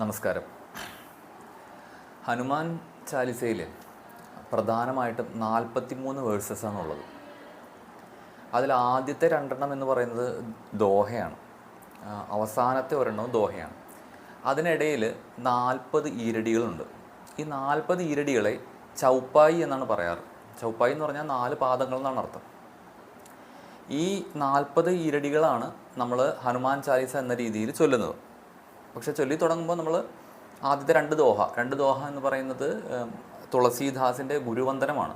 നമസ്കാരം. ഹനുമാൻ ചാലിസയിൽ പ്രധാനമായിട്ടും നാൽപ്പത്തി മൂന്ന് വേഴ്സസ് ആണുള്ളത്. അതിൽ ആദ്യത്തെ രണ്ടെണ്ണം എന്ന് പറയുന്നത് ദോഹയാണ്. അവസാനത്തെ ഒരെണ്ണവും ദോഹയാണ്. അതിനിടയിൽ നാൽപ്പത് ഈരടികളുണ്ട്. ഈ നാൽപ്പത് ഈരടികളെ ചൗപ്പായി എന്നാണ് പറയാറ്. ചൗപ്പായി എന്ന് പറഞ്ഞാൽ നാല് പാദങ്ങൾ എന്നാണ് അർത്ഥം. ഈ നാൽപ്പത് ഈരടികളാണ് നമ്മൾ ഹനുമാൻ ചാലിസ എന്ന രീതിയിൽ ചൊല്ലുന്നത്. പക്ഷെ ചൊല്ലി തുടങ്ങുമ്പോൾ നമ്മൾ ആദ്യത്തെ രണ്ട് ദോഹ. രണ്ട് ദോഹ എന്ന് പറയുന്നത് തുളസീദാസിന്റെ ഗുരുവന്ദനമാണ്.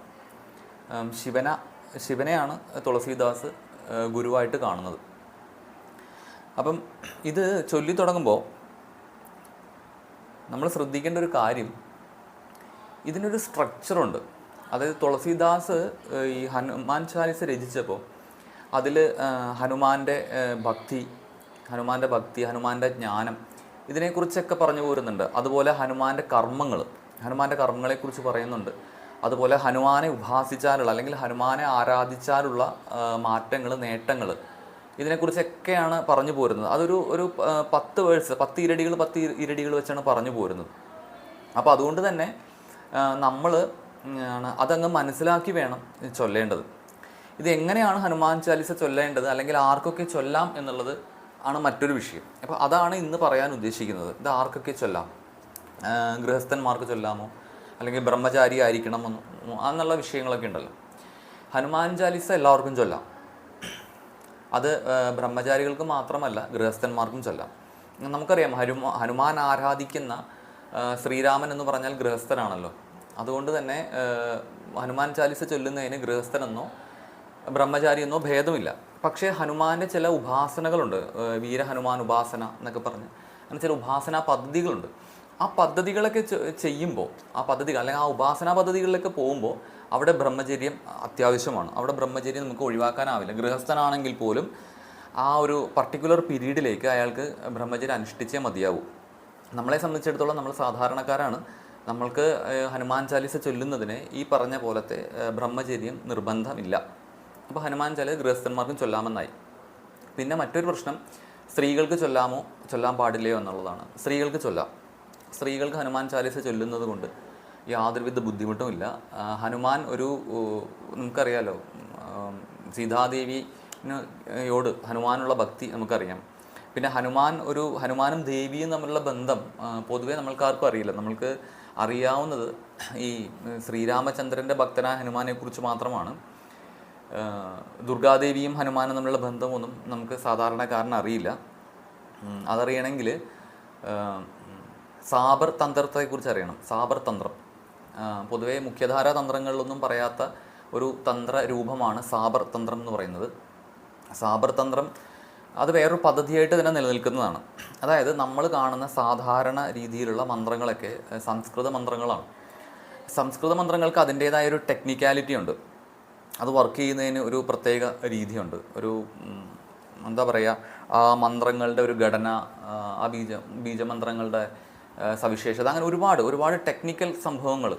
ശിവന ശിവനെയാണ് തുളസീദാസ് ഗുരുവായിട്ട് കാണുന്നത്. അപ്പം ഇത് ചൊല്ലി തുടങ്ങുമ്പോൾ നമ്മൾ ശ്രദ്ധിക്കേണ്ട ഒരു കാര്യം ഇതിനൊരു സ്ട്രക്ചറുണ്ട് അതായത് തുളസീദാസ് ഈ ഹനുമാൻ ചാലിസ് രചിച്ചപ്പോൾ അതിൽ ഹനുമാന്റെ ഭക്തി ഹനുമാന്റെ ഭക്തി ഹനുമാന്റെ ജ്ഞാനം ഇതിനെക്കുറിച്ചൊക്കെ പറഞ്ഞു പോരുന്നുണ്ട്. അതുപോലെ ഹനുമാന്റെ കർമ്മങ്ങൾ ഹനുമാന്റെ കർമ്മങ്ങളെക്കുറിച്ച് പറയുന്നുണ്ട്. അതുപോലെ ഹനുമാനെ ഉപാസിച്ചാലുള്ള അല്ലെങ്കിൽ ഹനുമാനെ ആരാധിച്ചാലുള്ള മാറ്റങ്ങൾ നേട്ടങ്ങൾ ഇതിനെക്കുറിച്ചൊക്കെയാണ് പറഞ്ഞു പോരുന്നത്. അതൊരു ഒരു പത്ത് വേഴ്സ് പത്ത് ഇരടികൾ പത്ത് ഇരടികൾ വെച്ചാണ് പറഞ്ഞു പോരുന്നത്. അപ്പോൾ അതുകൊണ്ട് തന്നെ നമ്മൾ അതങ്ങ് മനസ്സിലാക്കി വേണം ചൊല്ലേണ്ടത്. ഇത് എങ്ങനെയാണ് ഹനുമാൻ ചാലിസ ചൊല്ലേണ്ടത്? അല്ലെങ്കിൽ ആർക്കൊക്കെ ചൊല്ലാം എന്നുള്ളത് ആണ് മറ്റൊരു വിഷയം. അപ്പോൾ അതാണ് ഇന്ന് പറയാൻ ഉദ്ദേശിക്കുന്നത്. ഇത് ആർക്കൊക്കെ ചൊല്ലാം? ഗൃഹസ്ഥന്മാർക്ക് ചൊല്ലാമോ? അല്ലെങ്കിൽ ബ്രഹ്മചാരി ആയിരിക്കണമെന്നോ അങ്ങനെയുള്ള വിഷയങ്ങളൊക്കെ ഉണ്ടല്ലോ. ഹനുമാൻ ചാലിസ എല്ലാവർക്കും ചൊല്ലാം. അത് ബ്രഹ്മചാരികൾക്ക് മാത്രമല്ല ഗൃഹസ്ഥന്മാർക്കും ചൊല്ലാം. നമുക്കറിയാം ഹനുമാ ഹനുമാൻ ആരാധിക്കുന്ന ശ്രീരാമൻ എന്ന് പറഞ്ഞാൽ ഗൃഹസ്ഥനാണല്ലോ. അതുകൊണ്ട് തന്നെ ഹനുമാൻ ചാലിസ ചൊല്ലുന്നതിന് ഗൃഹസ്ഥനെന്നോ ബ്രഹ്മചാരി എന്നോ ഭേദമില്ല. പക്ഷേ ഹനുമാന്റെ ചില ഉപാസനകളുണ്ട്. വീരഹനുമാൻ വീര ഹനുമാൻ ഉപാസന എന്നൊക്കെ പറഞ്ഞ്. അങ്ങനെ ചില ഉപാസനാ പദ്ധതികളുണ്ട്. ആ പദ്ധതികളൊക്കെ ചെയ്യുമ്പോൾ ആ പദ്ധതികൾ അല്ലെങ്കിൽ ആ ഉപാസനാ പദ്ധതികളിലൊക്കെ പോകുമ്പോൾ അവിടെ ബ്രഹ്മചര്യം അത്യാവശ്യമാണ്. അവിടെ ബ്രഹ്മചര്യം നമുക്ക് ഒഴിവാക്കാനാവില്ല. ഗൃഹസ്ഥനാണെങ്കിൽ പോലും ആ ഒരു പർട്ടിക്കുലർ പീരീഡിലേക്ക് അയാൾക്ക് ബ്രഹ്മചര്യം അനുഷ്ഠിച്ചേ മതിയാവൂ. നമ്മളെ സംബന്ധിച്ചിടത്തോളം നമ്മൾ സാധാരണക്കാരാണ്. നമ്മൾക്ക് ഹനുമാൻ ചാലിസ ചൊല്ലുന്നതിന് ഈ പറഞ്ഞ പോലത്തെ ബ്രഹ്മചര്യം നിർബന്ധമില്ല. അപ്പോൾ ഹനുമാൻ ചില ഗൃഹസ്ഥന്മാർക്കും ചൊല്ലാമെന്നായി. പിന്നെ മറ്റൊരു പ്രശ്നം സ്ത്രീകൾക്ക് ചൊല്ലാമോ ചൊല്ലാൻ പാടില്ലയോ എന്നുള്ളതാണ്. സ്ത്രീകൾക്ക് ചൊല്ലാം. സ്ത്രീകൾക്ക് ഹനുമാൻ ചാലീസ ചൊല്ലുന്നത് കൊണ്ട് യാതൊരുവിധ ബുദ്ധിമുട്ടും ഇല്ല. ഹനുമാൻ ഒരു നമുക്കറിയാലോ സീതാദേവിയോട് യോട് ഹനുമാനുള്ള ഭക്തി നമുക്കറിയാം. പിന്നെ ഹനുമാൻ ഒരു ഹനുമാനും ദേവിയും തമ്മിലുള്ള ബന്ധം പൊതുവെ നമ്മൾക്കാർക്കും അറിയില്ല. നമ്മൾക്ക് അറിയാവുന്നത് ഈ ശ്രീരാമചന്ദ്രന്റെ ഭക്തനായ ഹനുമാനെക്കുറിച്ച് മാത്രമാണ്. ദുർഗാദേവിയും ഹനുമാനും തമ്മിലുള്ള ബന്ധമൊന്നും നമുക്ക് സാധാരണക്കാരന് അറിയില്ല. അതറിയണമെങ്കിൽ സാബർ തന്ത്രത്തെക്കുറിച്ച് അറിയണം. സാബർ തന്ത്രം. പൊതുവേ മുഖ്യധാരാ തന്ത്രങ്ങളിലൊന്നും പറയാത്ത ഒരു തന്ത്ര രൂപമാണ് സാബർ തന്ത്രം എന്ന് പറയുന്നത്. സാബർ തന്ത്രം അത് വേറൊരു പദ്ധതിയായിട്ട് തന്നെ നിലനിൽക്കുന്നതാണ്. അതായത് നമ്മൾ കാണുന്ന സാധാരണ രീതിയിലുള്ള മന്ത്രങ്ങളൊക്കെ സംസ്കൃത മന്ത്രങ്ങളാണ്. സംസ്കൃത മന്ത്രങ്ങൾക്ക് അതിന്റേതായ ഒരു ടെക്നിക്കാലിറ്റി ഉണ്ട്. അത് വർക്ക് ചെയ്യുന്നതിന് ഒരു പ്രത്യേക രീതിയുണ്ട്. ഒരു എന്താ പറയുക ആ മന്ത്രങ്ങളുടെ ഒരു ഘടന ആ, ബീജ ബീജമന്ത്രങ്ങളുടെ സവിശേഷത അങ്ങനെ ഒരുപാട് ഒരുപാട് ടെക്നിക്കൽ സംഭവങ്ങൾ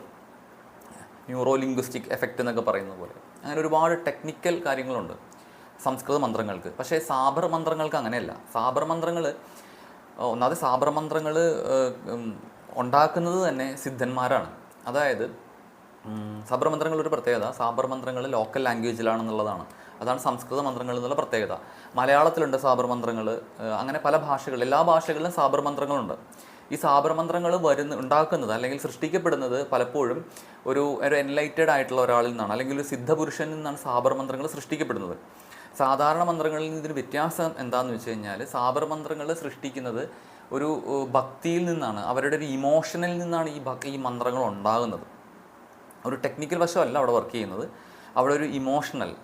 ന്യൂറോ ലിംഗ്വിസ്റ്റിക് എഫക്റ്റ് എന്നൊക്കെ പറയുന്ന പോലെ. അങ്ങനെ ഒരുപാട് ടെക്നിക്കൽ കാര്യങ്ങളുണ്ട് സംസ്കൃത മന്ത്രങ്ങൾക്ക്. പക്ഷേ സാബർ മന്ത്രങ്ങൾക്ക് അങ്ങനെയല്ല. സാബർ മന്ത്രങ്ങൾ ഒന്നാമത് സാബർ മന്ത്രങ്ങൾ ഉണ്ടാക്കുന്നത് തന്നെ സിദ്ധന്മാരാണ്. അതായത് സാബർ മന്ത്രങ്ങൾ ഒരു പ്രത്യേകത സാബർ മന്ത്രങ്ങൾ ലോക്കൽ ലാംഗ്വേജിലാണെന്നുള്ളതാണ്. അതാണ് സംസ്കൃത മന്ത്രങ്ങൾ എന്നുള്ള പ്രത്യേകത. മലയാളത്തിലുണ്ട് സാബർ മന്ത്രങ്ങൾ അങ്ങനെ പല ഭാഷകളിൽ എല്ലാ ഭാഷകളിലും സാബർ മന്ത്രങ്ങളുണ്ട് ഈ സാബർ മന്ത്രങ്ങൾ വരുന്ന ഉണ്ടാക്കുന്നത് അല്ലെങ്കിൽ സൃഷ്ടിക്കപ്പെടുന്നത് പലപ്പോഴും ഒരു ഒരു എൻലൈറ്റഡ് ആയിട്ടുള്ള ഒരാളിൽ നിന്നാണ് അല്ലെങ്കിൽ ഒരു സിദ്ധപുരുഷനിൽ നിന്നാണ് സാബർ മന്ത്രങ്ങൾ സൃഷ്ടിക്കപ്പെടുന്നത്. സാധാരണ മന്ത്രങ്ങളിൽ നിന്ന് ഇതിന് വ്യത്യാസം എന്താണെന്ന് വെച്ച് കഴിഞ്ഞാൽ സാബർ മന്ത്രങ്ങൾ സൃഷ്ടിക്കുന്നത് ഒരു ഭക്തിയിൽ നിന്നാണ് അവരുടെ ഒരു ഇമോഷനിൽ നിന്നാണ് ഈ ഭക് ഈ മന്ത്രങ്ങൾ ഉണ്ടാകുന്നത്. ഒരു ടെക്നിക്കൽ വശമല്ല അവിടെ വർക്ക് ചെയ്യുന്നത്. അവിടെ ഒരു ഇമോഷണൽ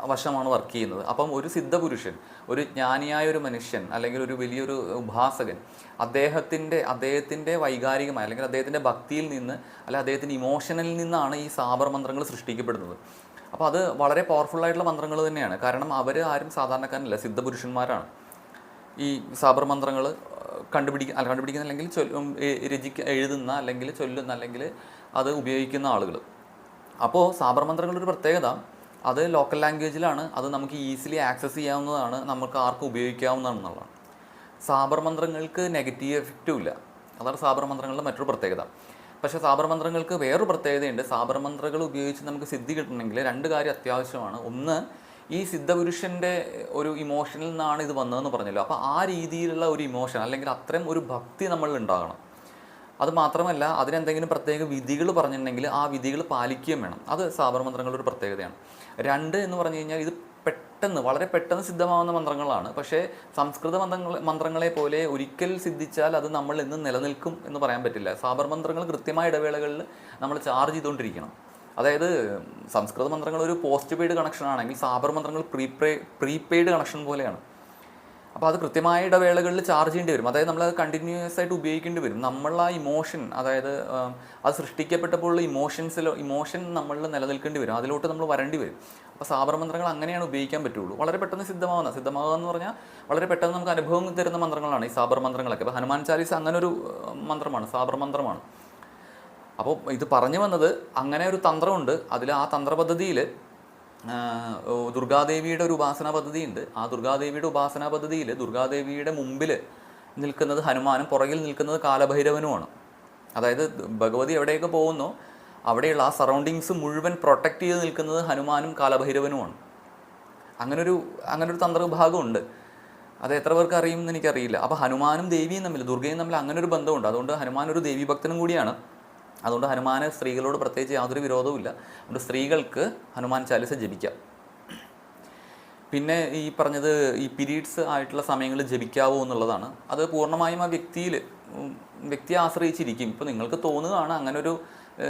വശമാണ് വർക്ക് ചെയ്യുന്നത്. അപ്പം ഒരു സിദ്ധപുരുഷൻ ഒരു ജ്ഞാനിയായ ഒരു മനുഷ്യൻ അല്ലെങ്കിൽ ഒരു വലിയൊരു ഉപാസകൻ അദ്ദേഹത്തിന്റെ അദ്ദേഹത്തിന്റെ വൈകാരികമായ അല്ലെങ്കിൽ അദ്ദേഹത്തിന്റെ ഭക്തിയിൽ നിന്ന് അല്ലെങ്കിൽ അദ്ദേഹത്തിന്റെ ഇമോഷനിൽ നിന്നാണ് ഈ സാബർ മന്ത്രങ്ങൾ സൃഷ്ടിക്കപ്പെടുന്നത്. അപ്പോൾ അത് വളരെ പവർഫുൾ ആയിട്ടുള്ള മന്ത്രങ്ങൾ തന്നെയാണ്. കാരണം അവർ ആരും സാധാരണക്കാരനല്ല സിദ്ധപുരുഷന്മാരാണ്. ഈ സാബർ മന്ത്രങ്ങൾ കണ്ടുപിടിക്കുക അല്ല കണ്ടുപിടിക്കുന്ന അല്ലെങ്കിൽ രചിക്ക എഴുതുന്ന അല്ലെങ്കിൽ ചൊല്ലുന്ന അല്ലെങ്കിൽ അത് ഉപയോഗിക്കുന്ന ആളുകൾ അപ്പോൾ സാബർ ഒരു പ്രത്യേകത അത് ലോക്കൽ ലാംഗ്വേജിലാണ് അത് നമുക്ക് ഈസിലി ആക്സസ് ചെയ്യാവുന്നതാണ് നമുക്ക് ആർക്കും ഉപയോഗിക്കാവുന്നതാണെന്നുള്ളതാണ്. സാബർ മന്ത്രങ്ങൾക്ക് നെഗറ്റീവ് എഫക്റ്റും ഇല്ല. അതാണ് സാബർ മന്ത്രങ്ങളുടെ മറ്റൊരു പ്രത്യേകത. പക്ഷേ സാബർ മന്ത്രങ്ങൾക്ക് വേറൊരു പ്രത്യേകതയുണ്ട്. സാബർ ഉപയോഗിച്ച് നമുക്ക് സിദ്ധി കിട്ടണമെങ്കിൽ രണ്ട് കാര്യം അത്യാവശ്യമാണ്. ഒന്ന് ഈ സിദ്ധപുരുഷന്റെ ഒരു ഇമോഷനിൽ നിന്നാണ് ഇത് വന്നതെന്ന് പറഞ്ഞല്ലോ. അപ്പോൾ ആ രീതിയിലുള്ള ഒരു ഇമോഷൻ അല്ലെങ്കിൽ അത്രയും ഒരു ഭക്തി നമ്മളിൽ ഉണ്ടാകണം. അത് മാത്രമല്ല അതിനെന്തെങ്കിലും പ്രത്യേക വിധികൾ പറഞ്ഞിട്ടുണ്ടെങ്കിൽ ആ വിധികൾ പാലിക്കുകയും വേണം. അത് സാബർമന്ത്രങ്ങളുടെ ഒരു പ്രത്യേകതയാണ്. രണ്ട് എന്ന് പറഞ്ഞു കഴിഞ്ഞാൽ ഇത് പെട്ടെന്ന് വളരെ പെട്ടെന്ന് സിദ്ധമാവുന്ന മന്ത്രങ്ങളാണ്. പക്ഷേ സംസ്കൃത മന്ത്രങ്ങൾ മന്ത്രങ്ങളെ പോലെ ഒരിക്കൽ സിദ്ധിച്ചാൽ അത് നമ്മൾ ഇന്ന് നിലനിൽക്കും എന്ന് പറയാൻ പറ്റില്ല. സാബർ മന്ത്രങ്ങൾ കൃത്യമായ ഇടവേളകളിൽ നമ്മൾ ചാർജ് ചെയ്തുകൊണ്ടിരിക്കണം. അതായത് സംസ്കൃത മന്ത്രങ്ങൾ ഒരു പോസ്റ്റ് പെയ്ഡ് കണക്ഷൻ ആണെങ്കിൽ സാബർ മന്ത്രങ്ങൾ പ്രീപേ പ്രീപെയ്ഡ് കണക്ഷൻ പോലെയാണ്. അപ്പോൾ അത് കൃത്യമായ ഇടവേളകളിൽ ചാർജ് ചെയ്യേണ്ടി വരും. അതായത് നമ്മൾ അത് കണ്ടിന്യൂസ് ആയിട്ട് ഉപയോഗിക്കേണ്ടി വരും. നമ്മൾ ആ ഇമോഷൻ അതായത് അത് സൃഷ്ടിക്കപ്പെട്ടപ്പോഴുള്ള ഇമോഷൻസിൽ ഇമോഷൻ നമ്മളിൽ നിലനിൽക്കേണ്ടി വരും. അതിലോട്ട് നമ്മൾ വരേണ്ടി വരും. അപ്പോൾ സാബർ മന്ത്രങ്ങൾ അങ്ങനെയാണ് ഉപയോഗിക്കാൻ പറ്റുള്ളൂ. വളരെ പെട്ടെന്ന് സിദ്ധമാവുന്ന സിദ്ധമാകുക എന്ന് പറഞ്ഞാൽ വളരെ പെട്ടെന്ന് നമുക്ക് അനുഭവം തരുന്ന മന്ത്രങ്ങളാണ് ഈ സാബർ മന്ത്രങ്ങളൊക്കെ. അപ്പോൾ ഹനുമാൻ ചാലീസ് അങ്ങനെ ഒരു മന്ത്രമാണ് സാബർ മന്ത്രമാണ്. അപ്പോൾ ഇത് പറഞ്ഞു വന്നത് അങ്ങനെ ഒരു തന്ത്രമുണ്ട്. അതിൽ ആ തന്ത്രപദ്ധതിയിൽ ദുർഗാദേവിയുടെ ഒരു ഉപാസനാ പദ്ധതിയുണ്ട്. ആ ദുർഗാദേവിയുടെ ഉപാസനാ പദ്ധതിയിൽ ദുർഗാദേവിയുടെ മുമ്പിൽ നിൽക്കുന്നത് ഹനുമാനും പുറകിൽ നിൽക്കുന്നത് കാലഭൈരവനുമാണ്. അതായത് ഭഗവതി എവിടെയൊക്കെ പോകുന്നോ അവിടെയുള്ള ആ സറൗണ്ടിങ്സ് മുഴുവൻ പ്രൊട്ടക്റ്റ് ചെയ്ത് നിൽക്കുന്നത് ഹനുമാനും കാലഭൈരവനുമാണ്. അങ്ങനൊരു അങ്ങനൊരു തന്ത്രവിഭാഗമുണ്ട്. അത് എത്ര പേർക്ക് അറിയും എന്ന് എനിക്കറിയില്ല. അപ്പോൾ ഹനുമാനും ദേവിയും തമ്മിൽ ദുർഗയും തമ്മിൽ അങ്ങനൊരു ബന്ധമുണ്ട്. അതുകൊണ്ട് ഹനുമാൻ ഒരു ദേവീഭക്തനും കൂടിയാണ്. അതുകൊണ്ട് ഹനുമാന് സ്ത്രീകളോട് പ്രത്യേകിച്ച് യാതൊരു വിരോധവും ഇല്ല. അതുകൊണ്ട് സ്ത്രീകൾക്ക് ഹനുമാൻ ചാലിസ ജപിക്കാം. പിന്നെ ഈ പറഞ്ഞത് ഈ പീരീഡ്സ് ആയിട്ടുള്ള സമയങ്ങളിൽ ജപിക്കാവോ എന്നുള്ളതാണ്. അത് പൂർണമായും ആ വ്യക്തിയിൽ വ്യക്തിയെ ആശ്രയിച്ചിരിക്കും. ഇപ്പോൾ നിങ്ങൾക്ക് തോന്നുകയാണ് അങ്ങനെ ഒരു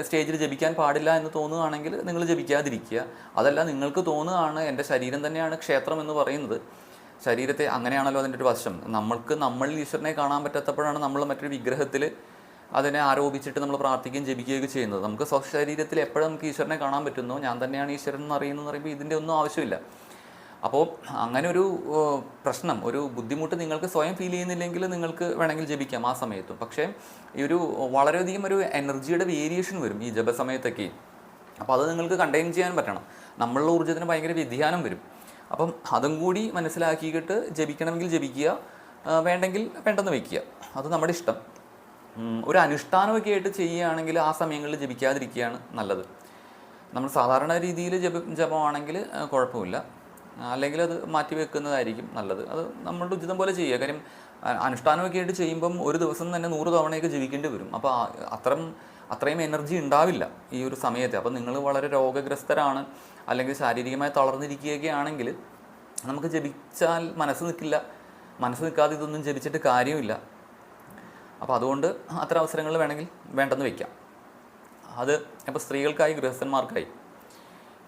സ്റ്റേജിൽ ജപിക്കാൻ പാടില്ല എന്ന് തോന്നുകയാണെങ്കിൽ നിങ്ങൾ ജപിക്കാതിരിക്കുക. അതല്ല നിങ്ങൾക്ക് തോന്നുകയാണ് എന്റെ ശരീരം തന്നെയാണ് ക്ഷേത്രം എന്ന് പറയുന്നത്. ശരീരത്തെ അങ്ങനെയാണല്ലോ അതിന്റെ ഒരു വശം. നമ്മൾക്ക് നമ്മളിൽ ഈശ്വരനെ കാണാൻ പറ്റാത്തപ്പോഴാണ് നമ്മൾ മറ്റൊരു വിഗ്രഹത്തിൽ അതിനെ ആരോപിച്ചിട്ട് നമ്മൾ പ്രാർത്ഥിക്കുകയും ജപിക്കുകയൊക്കെ ചെയ്യുന്നത്. നമുക്ക് സ്വശരീരത്തിൽ എപ്പോഴും നമുക്ക് ഈശ്വരനെ കാണാൻ പറ്റുന്നു. ഞാൻ തന്നെയാണ് ഈശ്വരൻ എന്ന് അറിയുന്നത് പറയുമ്പോൾ ഇതിന്റെ ഒന്നും ആവശ്യമില്ല. അപ്പോൾ അങ്ങനെ ഒരു പ്രശ്നം ഒരു ബുദ്ധിമുട്ട് നിങ്ങൾക്ക് സ്വയം ഫീൽ ചെയ്യുന്നില്ലെങ്കിൽ നിങ്ങൾക്ക് വേണമെങ്കിൽ ജപിക്കാം ആ സമയത്തും. പക്ഷേ ഈ ഒരു വളരെയധികം ഒരു എനർജിയുടെ വേരിയേഷൻ വരും ഈ ജപസമയത്തൊക്കെ. അപ്പോൾ അത് നിങ്ങൾക്ക് കണ്ടെയ്ൻ ചെയ്യാൻ പറ്റണം. നമ്മളുടെ ഊർജത്തിന് ഭയങ്കര വ്യതിയാനം വരും. അപ്പം അതും കൂടി മനസ്സിലാക്കിയിട്ട് ജപിക്കണമെങ്കിൽ ജപിക്കുക വേണ്ടെങ്കിൽ വേണ്ടെന്ന് വയ്ക്കുക. അത് നമ്മുടെ ഇഷ്ടം. ഒരു അനുഷ്ഠാനമൊക്കെ ആയിട്ട് ചെയ്യുകയാണെങ്കിൽ ആ സമയങ്ങളിൽ ജപിക്കാതിരിക്കുകയാണ് നല്ലത്. നമ്മൾ സാധാരണ രീതിയിൽ ജപ ജപമാണെങ്കിൽ കുഴപ്പമില്ല. അല്ലെങ്കിൽ അത് മാറ്റി വെക്കുന്നതായിരിക്കും നല്ലത്. അത് നമ്മളുടെ ഉചിതം പോലെ ചെയ്യുക. കാര്യം അനുഷ്ഠാനമൊക്കെ ആയിട്ട് ചെയ്യുമ്പം ഒരു ദിവസം തന്നെ നൂറ് തവണയൊക്കെ ജീവിക്കേണ്ടി വരും. അപ്പോൾ അത്രയും അത്രയും എനർജി ഉണ്ടാവില്ല ഈ ഒരു സമയത്ത്. അപ്പോൾ നിങ്ങൾ വളരെ രോഗഗ്രസ്തരാണ് അല്ലെങ്കിൽ ശാരീരികമായി തളർന്നിരിക്കുകയൊക്കെ ആണെങ്കിൽ നമുക്ക് ജപിച്ചാൽ മനസ്സ് നിൽക്കില്ല. മനസ്സ് നിൽക്കാതെ ഇതൊന്നും ജപിച്ചിട്ട് കാര്യമില്ല. അപ്പോൾ അതുകൊണ്ട് അത്തരം അവസരങ്ങൾ വേണമെങ്കിൽ വേണ്ടെന്ന് വയ്ക്കാം. അത് അപ്പോൾ സ്ത്രീകൾക്കായി ഗൃഹസ്ഥന്മാർക്കായി.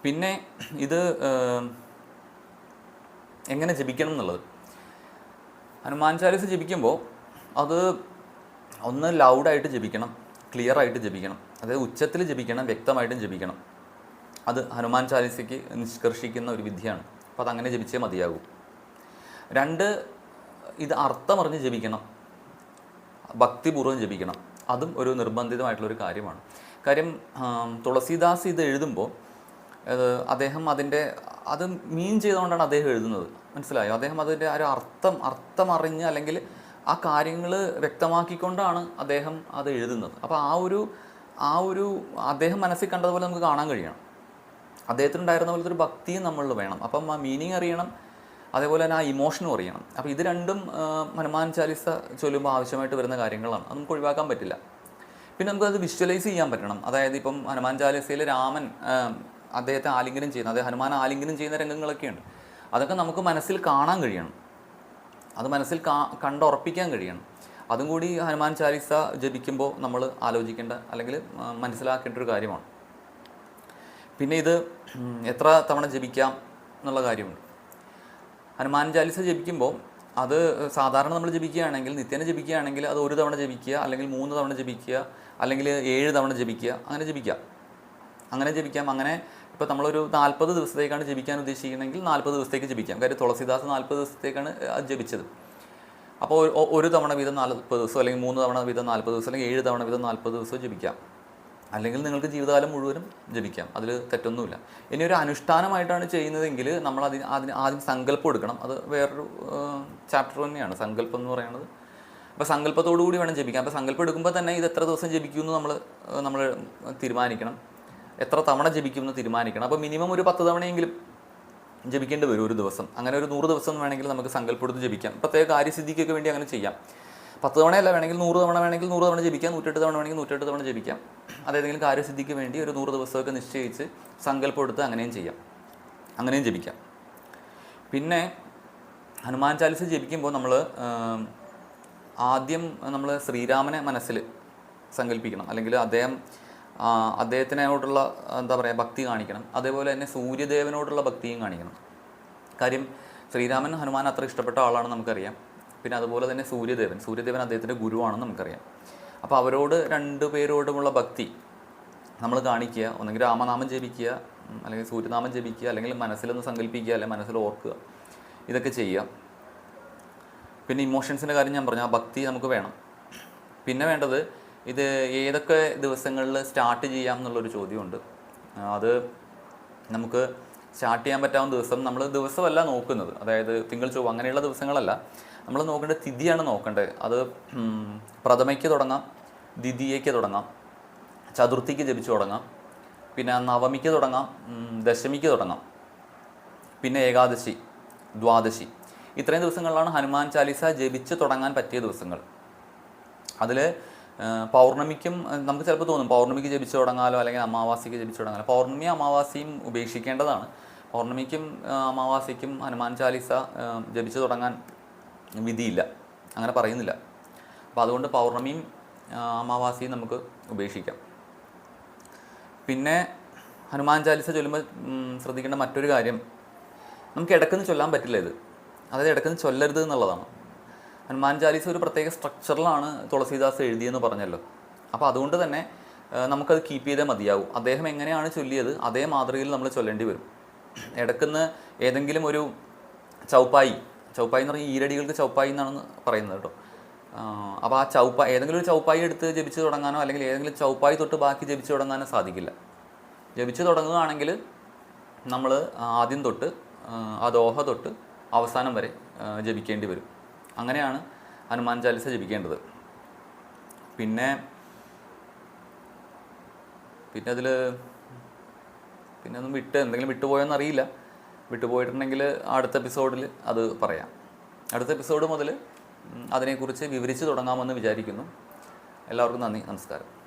പിന്നെ ഇത് എങ്ങനെ ജപിക്കണം എന്നുള്ളത്. ഹനുമാൻ ചാലീസ് ജപിക്കുമ്പോൾ അത് ഒന്ന് ലൗഡായിട്ട് ജപിക്കണം ക്ലിയർ ആയിട്ട് ജപിക്കണം. അതായത് ഉച്ചത്തിൽ ജപിക്കണം വ്യക്തമായിട്ടും ജപിക്കണം. അത് ഹനുമാൻ ചാലീസയ്ക്ക് നിഷ്കർഷിക്കുന്ന ഒരു വിദ്യയാണ് അപ്പോൾ അതങ്ങനെ ജപിച്ചേ മതിയാകൂ. രണ്ട് ഇത് അർത്ഥമറിഞ്ഞ് ജപിക്കണം. ഭക്തിപൂർവം ജപിക്കണം. അതും ഒരു നിർബന്ധിതമായിട്ടുള്ള ഒരു കാര്യമാണ്. കാര്യം തുളസീദാസ് ഇത് എഴുതുമ്പോൾ അദ്ദേഹം അതിന്റെ അത് മീൻ ചെയ്തുകൊണ്ടാണ് അദ്ദേഹം എഴുതുന്നത്. മനസ്സിലായോ? അദ്ദേഹം അതിന്റെ ഒരു അർത്ഥം അർത്ഥം അറിഞ്ഞ് അല്ലെങ്കിൽ ആ കാര്യങ്ങൾ വ്യക്തമാക്കിക്കൊണ്ടാണ് അദ്ദേഹം അത് എഴുതുന്നത്. അപ്പോൾ ആ ഒരു ആ ഒരു അദ്ദേഹം മനസ്സിൽ കണ്ടതുപോലെ നമുക്ക് കാണാൻ കഴിയണം. അദ്ദേഹത്തിനുണ്ടായിരുന്ന പോലത്തെ ഒരു ഭക്തിയും നമ്മളിൽ വേണം. അപ്പം ആ മീനിങ് അറിയണം അതേപോലെ തന്നെ ആ ഇമോഷനും അറിയണം. അപ്പോൾ ഇത് രണ്ടും ഹനുമാൻ ചാലിസ ചൊല്ലുമ്പോൾ ആവശ്യമായിട്ട് വരുന്ന കാര്യങ്ങളാണ്. അത് നമുക്ക് ഒഴിവാക്കാൻ പറ്റില്ല. പിന്നെ നമുക്കത് വിഷ്വലൈസ് ചെയ്യാൻ പറ്റണം. അതായത് ഇപ്പം ഹനുമാൻ ചാലിസയിൽ രാമൻ അദ്ദേഹത്തെ ആലിംഗനം ചെയ്യുന്ന അതായത് ഹനുമാൻ ആലിംഗനം ചെയ്യുന്ന രംഗങ്ങളൊക്കെയുണ്ട് അതൊക്കെ നമുക്ക് മനസ്സിൽ കാണാൻ കഴിയണം. അത് മനസ്സിൽ കാ കണ്ടുറപ്പിക്കാൻ കഴിയണം. അതും കൂടി ഹനുമാൻ ചാലിസ ജപിക്കുമ്പോൾ നമ്മൾ ആലോചിക്കേണ്ട അല്ലെങ്കിൽ മനസ്സിലാക്കേണ്ട ഒരു കാര്യമാണ്. പിന്നെ ഇത് എത്ര തവണ ജപിക്കാം എന്നുള്ള കാര്യമുണ്ട്. ഹനുമാൻ ചാലിസ ജപിക്കുമ്പോൾ അത് സാധാരണ നമ്മൾ ജപിക്കുകയാണെങ്കിൽ നിത്യേന ജപിക്കുകയാണെങ്കിൽ അത് ഒരു തവണ ജപിക്കുക അല്ലെങ്കിൽ മൂന്ന് തവണ ജപിക്കുക അല്ലെങ്കിൽ ഏഴ് തവണ ജപിക്കുക അങ്ങനെ ജപിക്കാം അങ്ങനെ ജപിക്കാം. അങ്ങനെ ഇപ്പോൾ നമ്മളൊരു നാൽപ്പത് ദിവസത്തേക്കാണ് ജപിക്കാൻ ഉദ്ദേശിക്കണമെങ്കിൽ നാൽപ്പത് ദിവസത്തേക്ക് ജപിക്കാം. കാര്യം തുളസിദാസ് നാൽപ്പത് ദിവസത്തേക്കാണ് അത് ജപിച്ചത്. അപ്പോൾ ഒരു- തവണ വീതം നാൽപ്പത് ദിവസം അല്ലെങ്കിൽ മൂന്ന് തവണ വീതം നാൽപ്പത് ദിവസം അല്ലെങ്കിൽ ഏഴ് തവണ വീതം നാൽപ്പത് ദിവസം ജപിക്കാം. അല്ലെങ്കിൽ നിങ്ങൾക്ക് ജീവിതകാലം മുഴുവനും ജപിക്കാം. അതിൽ തെറ്റൊന്നുമില്ല. ഇനി ഒരു അനുഷ്ഠാനമായിട്ടാണ് ചെയ്യുന്നതെങ്കിൽ നമ്മൾ അതിന് അതിന് ആദ്യം സങ്കല്പം എടുക്കണം. അത് വേറൊരു ചാപ്റ്റർ തന്നെയാണ്. സങ്കല്പം എന്ന് പറയുന്നത്. അപ്പോൾ സങ്കല്പത്തോടു കൂടി വേണം ജപിക്കാം അപ്പോൾ സങ്കല്പം എടുക്കുമ്പോൾ തന്നെ ഇത് എത്ര ദിവസം ജപിക്കുമെന്ന് നമ്മൾ നമ്മൾ തീരുമാനിക്കണം. എത്ര തവണ ജപിക്കുമെന്ന് തീരുമാനിക്കണം. അപ്പോൾ മിനിമം ഒരു പത്ത് തവണയെങ്കിലും ജപിക്കേണ്ടി വരും ഒരു ദിവസം. അങ്ങനെ ഒരു നൂറ് ദിവസം വേണമെങ്കിൽ നമുക്ക് സങ്കല്പം എടുത്ത് ജപിക്കാം. പ്രത്യേക കാര്യസിദ്ധിക്കൊക്കെ വേണ്ടി അങ്ങനെ ചെയ്യാം. പത്ത് തവണയല്ല വേണമെങ്കിൽ നൂറ് തവണ വേണമെങ്കിൽ നൂറ് തവണ ജപിക്കാം നൂറ്റെട്ട് തവണ വേണമെങ്കിൽ നൂറ്റെട്ട് തവണ ജപിക്കാം. അതേതെങ്കിലും കാര്യസിദ്ധിക്ക് വേണ്ടി ഒരു നൂറ് ദിവസമൊക്കെ നിശ്ചയിച്ച് സങ്കല്പം എടുത്ത് അങ്ങനെയും ചെയ്യാം. അങ്ങനെയും ജപിക്കാം. പിന്നെ ഹനുമാൻ ചാലിസ് ജപിക്കുമ്പോൾ നമ്മൾ ആദ്യം നമ്മൾ ശ്രീരാമനെ മനസ്സിൽ സങ്കല്പിക്കണം. അല്ലെങ്കിൽ അദ്ദേഹം അദ്ദേഹത്തിനോടുള്ള എന്താ പറയുക ഭക്തി കാണിക്കണം. അതേപോലെ തന്നെ സൂര്യദേവനോടുള്ള ഭക്തിയും കാണിക്കണം. കാര്യം ശ്രീരാമൻ ഹനുമാൻ അത്ര ഇഷ്ടപ്പെട്ട ആളാണെന്ന് നമുക്കറിയാം. പിന്നെ അതുപോലെ തന്നെ സൂര്യദേവൻ. സൂര്യദേവൻ അദ്ദേഹത്തിന്റെ ഗുരുവാണെന്ന് നമുക്കറിയാം. അപ്പോൾ അവരോട് രണ്ട് പേരോടുമുള്ള ഭക്തി നമ്മൾ കാണിക്കുക. ഒന്നെങ്കിൽ രാമനാമം ജപിക്കുക അല്ലെങ്കിൽ സൂര്യനാമം ജപിക്കുക അല്ലെങ്കിൽ മനസ്സിലൊന്ന് സങ്കല്പിക്കുക അല്ലെങ്കിൽ മനസ്സിൽ ഓർക്കുക. ഇതൊക്കെ ചെയ്യുക. പിന്നെ ഇമോഷൻസിന്റെ കാര്യം ഞാൻ പറഞ്ഞു. ആ ഭക്തി നമുക്ക് വേണം. പിന്നെ വേണ്ടത് ഇത് ഏതൊക്കെ ദിവസങ്ങളിൽ സ്റ്റാർട്ട് ചെയ്യാം എന്നുള്ളൊരു ചോദ്യമുണ്ട്. അത് നമുക്ക് സ്റ്റാർട്ട് ചെയ്യാൻ പറ്റാവുന്ന ദിവസം നമ്മൾ ദിവസമല്ല നോക്കുന്നത്. അതായത് തിങ്കൾ ചൊവ്വ അങ്ങനെയുള്ള ദിവസങ്ങളല്ല. നമ്മൾ നോക്കേണ്ട തിഥിയാണ് നോക്കേണ്ടത്. അത് പ്രഥമയ്ക്ക് തുടങ്ങാം ദ്വിതീയയ്ക്ക് തുടങ്ങാം ചതുർത്ഥിക്ക് ജപിച്ചു തുടങ്ങാം പിന്നെ നവമിക്ക് തുടങ്ങാം ദശമിക്ക് തുടങ്ങാം പിന്നെ ഏകാദശി ദ്വാദശി. ഇത്രയും ദിവസങ്ങളിലാണ് ഹനുമാൻ ചാലീസ ജപിച്ച് തുടങ്ങാൻ പറ്റിയ ദിവസങ്ങൾ. അതിൽ പൗർണമിക്കും നമുക്ക് ചിലപ്പോൾ തോന്നും പൗർണമിക്ക് ജപിച്ചു തുടങ്ങാലോ അല്ലെങ്കിൽ അമാവാസിക്ക് ജപിച്ചു തുടങ്ങാലോ. പൗർണമി അമാവാസിയും ഉപേക്ഷിക്കേണ്ടതാണ്. പൗർണമിക്കും അമാവാസിക്കും ഹനുമാൻ ചാലീസ ജപിച്ചു തുടങ്ങാൻ വിധിയില്ല. അങ്ങനെ പറയുന്നില്ല. അപ്പോൾ അതുകൊണ്ട് പൗർണമിയും അമാവാസിയും നമുക്ക് ഉപേക്ഷിക്കാം. പിന്നെ ഹനുമാൻ ചാലിസ ചൊല്ലുമ്പോൾ ശ്രദ്ധിക്കേണ്ട മറ്റൊരു കാര്യം. നമുക്ക് ഇടക്കുന്ന് ചൊല്ലാൻ പറ്റില്ല ഇത്. അതായത് ഇടക്കുന്ന് ചൊല്ലരുത് എന്നുള്ളതാണ്. ഹനുമാൻ ചാലിസ ഒരു പ്രത്യേക സ്ട്രക്ചറിലാണ് തുളസീദാസ് എഴുതിയെന്ന് പറഞ്ഞല്ലോ. അപ്പോൾ അതുകൊണ്ട് തന്നെ നമുക്കത് കീപ്പ് ചെയ്തേ മതിയാവും. അദ്ദേഹം എങ്ങനെയാണ് ചൊല്ലിയത് അതേ മാതൃകയിൽ നമ്മൾ ചൊല്ലേണ്ടി വരും. ഇടക്കുന്ന് ഏതെങ്കിലും ഒരു ചൗപ്പായി ചൗപ്പായി എന്ന് പറഞ്ഞാൽ ഈരടികൾക്ക് ചൗപ്പായി എന്നാണ് പറയുന്നത് കേട്ടോ. അപ്പോൾ ആ ചൗപ്പ ഏതെങ്കിലും ഒരു ചൗപ്പായി എടുത്ത് ജപിച്ച് തുടങ്ങാനോ അല്ലെങ്കിൽ ഏതെങ്കിലും ചൗപ്പായി തൊട്ട് ബാക്കി ജപിച്ച് തുടങ്ങാനോ സാധിക്കില്ല. ജപിച്ച് തുടങ്ങുകയാണെങ്കിൽ നമ്മൾ ആദ്യം തൊട്ട് ആ, ദോഹ തൊട്ട് അവസാനം വരെ ജപിക്കേണ്ടി വരും. അങ്ങനെയാണ് ഹനുമാൻ ചാലിസ ജപിക്കേണ്ടത്. പിന്നെ പിന്നെ അതിൽ പിന്നെ ഒന്നും വിട്ട് എന്തെങ്കിലും വിട്ടുപോയോ അറിയില്ല വിട്ടുപോയിട്ടുണ്ടെങ്കിൽ അടുത്ത എപ്പിസോഡിൽ അത് പറയാം. അടുത്ത എപ്പിസോഡ് മുതൽ അതിനെക്കുറിച്ച് വിവരിച്ച് തുടങ്ങാമെന്ന് വിചാരിക്കുന്നു. എല്ലാവർക്കും നന്ദി നമസ്കാരം.